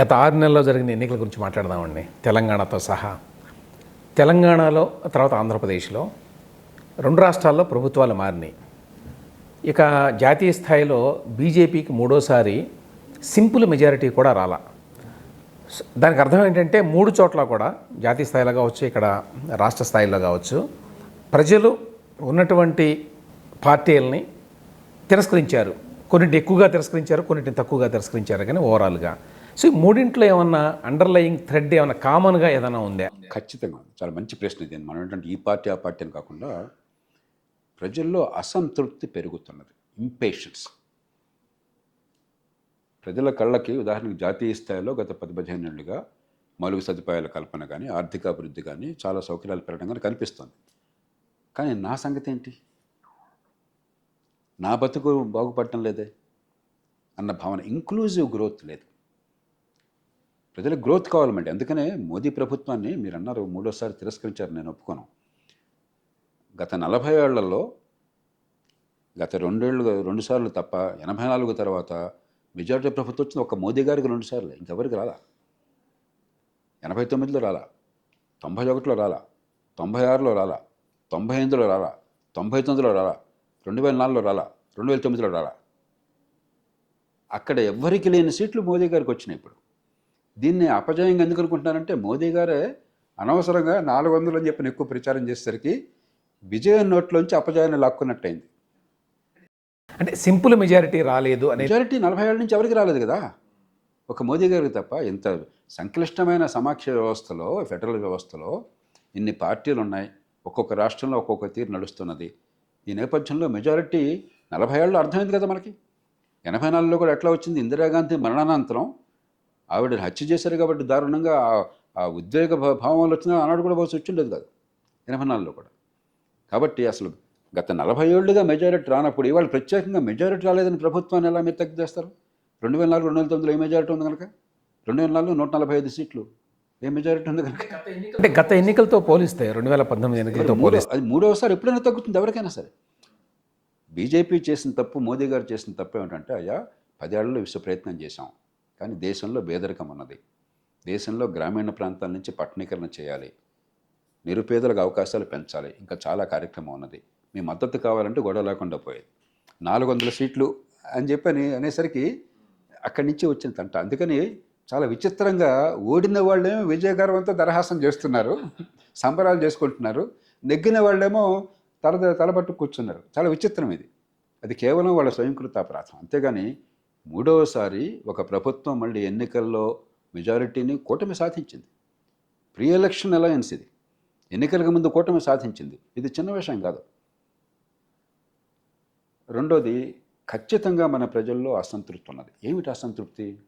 గత ఆరు నెలల్లో జరిగిన ఎన్నికల గురించి మాట్లాడదామండి. తెలంగాణతో సహా. తెలంగాణలో తర్వాత ఆంధ్రప్రదేశ్లో రెండు రాష్ట్రాల్లో ప్రభుత్వాలు మారినాయి. ఇక జాతీయ స్థాయిలో బీజేపీకి మూడోసారి సింపుల్ మెజారిటీ కూడా రాలా. దానికి అర్థం ఏంటంటే మూడు చోట్ల కూడా జాతీయ స్థాయిలో కావచ్చు ఇక్కడ రాష్ట్ర స్థాయిలో కావచ్చు ప్రజలు ఉన్నటువంటి పార్టీలని తిరస్కరించారు. కొన్నింటి ఎక్కువగా తిరస్కరించారు కొన్నింటిని తక్కువగా తిరస్కరించారు. కానీ ఓవరాల్గా సో ఈ మూడింట్లో ఏమన్నా అండర్లయింగ్ థ్రెడ్ ఏమైనా కామన్గా ఏదైనా ఉందా? ఖచ్చితంగా చాలా మంచి ప్రశ్న ఇది. మనం ఏంటంటే ఈ పార్టీ ఆ పార్టీ అని కాకుండా ప్రజల్లో అసంతృప్తి పెరుగుతున్నది. ఇంపేషన్స్ ప్రజల కళ్ళకి ఉదాహరణకు జాతీయ స్థాయిలో గత పది పదిహేను ఏళ్ళుగా మౌలిక సదుపాయాల కల్పన కానీ ఆర్థిక అభివృద్ధి కానీ చాలా సౌకర్యాలు పెరగడం కానీ కనిపిస్తుంది. కానీ నా సంగతి ఏంటి? నా బతుకు బాగుపడటం లేదే అన్న భావన ఇంక్లూజివ్ గ్రోత్ లేదు. ప్రజలకు గ్రోత్ కావాలండి. అందుకనే మోదీ ప్రభుత్వాన్ని మీరు అన్నారు మూడోసారి తిరస్కరించారు నేను ఒప్పుకోను. గత నలభై ఏళ్ళలో గత రెండేళ్ళు రెండు సార్లు తప్ప ఎనభై నాలుగు తర్వాత మెజారిటీ ప్రభుత్వం వచ్చింది. ఒక మోదీ గారికి రెండు సార్లు. ఇంకెవరికి రాలా? ఎనభై తొమ్మిదిలో రాలా? తొంభై ఒకటిలో రాలా? తొంభై ఆరులో రాలా? తొంభై ఎనిమిదిలో రాలా? తొంభై తొమ్మిదిలో రాలా? రెండు వేల నాలుగులో రాలా? రెండు వేల తొమ్మిదిలో రాలా? అక్కడ ఎవ్వరికి లేని సీట్లు మోదీ గారికి వచ్చినాయి ఇప్పుడు. దీన్ని అపజయంగా ఎందుకు అనుకుంటున్నారంటే మోదీ గారే అనవసరంగా నాలుగు వందలు అని చెప్పిన ఎక్కువ ప్రచారం చేసేసరికి విజయం నోట్లోంచి అపజయాన్ని లాక్కున్నట్టయింది. అంటే సింపుల్ మెజారిటీ రాలేదు అనేది మెజారిటీ నలభై ఏళ్ళ నుంచి ఎవరికి రాలేదు కదా? ఒక మోదీ గారికి తప్ప ఇంత సంక్లిష్టమైన సమాఖ్య వ్యవస్థలో ఫెడరల్ వ్యవస్థలో ఇన్ని పార్టీలు ఉన్నాయి. ఒక్కొక్క రాష్ట్రంలో ఒక్కొక్క తీరు నడుస్తున్నది. ఈ నేపథ్యంలో మెజారిటీ నలభై ఏళ్ళు అర్థమైంది కదా మనకి? ఎనభై నాలుగులో కూడా ఎట్లా వచ్చింది? ఇందిరాగాంధీ మరణానంతరం ఆవిడ హత్య చేశారు కాబట్టి దారుణంగా ఆ- ఉద్వేగ భా- భావం వచ్చిన ఆనాడు కూడా బహుశా వచ్చిండేది కాదు. ఎనభై నాలుగులో కూడా. కాబట్టి అసలు గత నలభై ఏళ్ళుగా మెజారిటీ రానప్పుడు ఇవాళ ప్రత్యేకంగా మెజారిటీ రాలేదని ప్రభుత్వాన్ని ఎలా మీరు తగ్గి చేస్తారు రెండు వేల నాలుగు రెండు వేల తొమ్మిదిలో ఏ మెజారిటీ ఉంది కనుక? రెండు వేల నాలుగు నూట నలభై ఐదు సీట్లు. ఏ మెజారిటీ ఉంది కనుక? అంటే గత ఎన్నికలతో పోలిస్తే రెండు వేల పద్దెనిమిది ఎన్నికలతో పోలిస్తే. అది మూడవసారి ఎప్పుడైనా తగ్గుతుంది? ఎవరికైనా సరే. బీజేపీ చేసిన తప్పు మోదీ గారు చేసిన తప్పు ఏమిటంటే అయ్యా పదేళ్ళలో విశ్వ ప్రయత్నం చేశాం. కానీ దేశంలో పేదరికం ఉన్నది. దేశంలో గ్రామీణ ప్రాంతాల నుంచి పట్టణీకరణ చేయాలి. నిరుపేదలకు అవకాశాలు పెంచాలి. ఇంకా చాలా కార్యక్రమం ఉన్నది. మీ మద్దతు కావాలంటే గొడవ లేకుండా పోయేది. నాలుగు వందల సీట్లు అని చెప్పని అనేసరికి అక్కడి నుంచి వచ్చిన తంట. అందుకని చాలా విచిత్రంగా ఓడిన వాళ్ళేమో విజయగర్వంతో దరహాసం చేస్తున్నారు. సంబరాలు చేసుకుంటున్నారు. నెగ్గిన వాళ్ళేమో తల తలబట్టు కూర్చున్నారు. చాలా విచిత్రం ఇది. అది కేవలం వాళ్ళ స్వయంకృత అపరాధం. అంతేగాని మూడవసారి ఒక ప్రభుత్వం మళ్ళీ ఎన్నికల్లో మెజారిటీని కూటమి సాధించింది. ప్రీ ఎలక్షన్ అలయన్స్ ఇది. ఎన్నికలకు ముందు కూటమి సాధించింది. ఇది చిన్న విషయం కాదు. రెండోది ఖచ్చితంగా మన ప్రజల్లో అసంతృప్తి ఉన్నది. ఏమిటి అసంతృప్తి?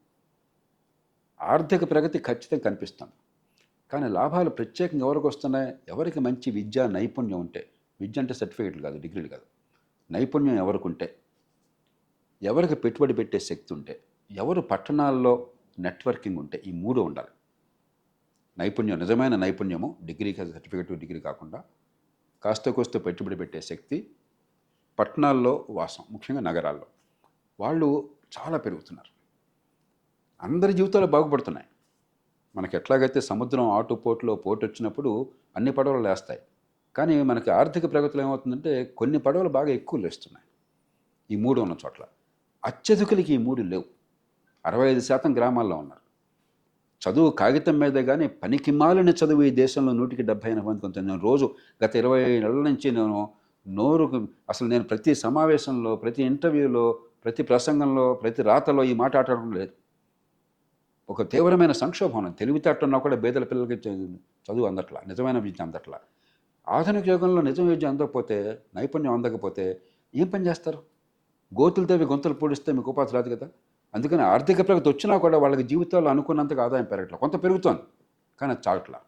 ఆర్థిక ప్రగతి ఖచ్చితంగా కనిపిస్తుంది. కానీ లాభాలు ప్రత్యేకంగా ఎవరికి వస్తున్నాయి? ఎవరికి మంచి విద్య నైపుణ్యం ఉంటే విద్య అంటే సర్టిఫికేట్లు కాదు డిగ్రీలు కాదు. నైపుణ్యం ఎవరికి ఉంటే ఎవరికి పెట్టుబడి పెట్టే శక్తి ఉంటే ఎవరు పట్టణాల్లో నెట్వర్కింగ్ ఉంటే ఈ మూడు ఉండాలి. నైపుణ్యం నిజమైన నైపుణ్యము డిగ్రీ సర్టిఫికేట్ డిగ్రీ కాకుండా కాస్త కోస్త పెట్టుబడి పెట్టే శక్తి పట్టణాల్లో వాసం ముఖ్యంగా నగరాల్లో. వాళ్ళు చాలా పెరుగుతున్నారు. అందరి జీవితాలు బాగుపడుతున్నాయి. మనకి ఎట్లాగైతే సముద్రం ఆటు పోటులో పోటు వచ్చినప్పుడు అన్ని పడవలు లేస్తాయి. కానీ మనకి ఆర్థిక ప్రగతిలో ఏమవుతుందంటే కొన్ని పడవలు బాగా ఎక్కువ లేస్తున్నాయి. ఈ మూడు ఉన్న చోట్ల. అత్యధికులకి ఈ మూడు లేవు. అరవై ఐదు శాతం గ్రామాల్లో ఉన్నారు. చదువు కాగితం మీద కానీ పనికి మాలిన చదువు ఈ దేశంలో నూటికి డెబ్బై ఎనభై మంది కొంత నేను రోజు గత ఇరవై నెలల నుంచి నేను నోరు అసలు నేను ప్రతి సమావేశంలో ప్రతి ఇంటర్వ్యూలో ప్రతి ప్రసంగంలో ప్రతి రాతలో ఈ మాట ఆడటం లేదు. ఒక తీవ్రమైన సంక్షోభం. తెలివితేటన్నా కూడా బేదల పిల్లలకి చదువు అందట్లా నిజమైన విద్య అందట్లా. ఆధునిక యుగంలో నిజం విద్య అందకపోతే నైపుణ్యం అందకపోతే ఏం పని చేస్తారు? గోతులు తవ్వి గొంతులు పూడిస్తే మీకు ఉపాధి రాదు కదా? అందుకని ఆర్థిక ప్రగతి వచ్చినా కూడా వాళ్ళకి జీవితాల్లో అనుకున్నంతగా ఆదాయం పెరగట్లా. కొంత పెరుగుతోంది కానీ చాలట్లా.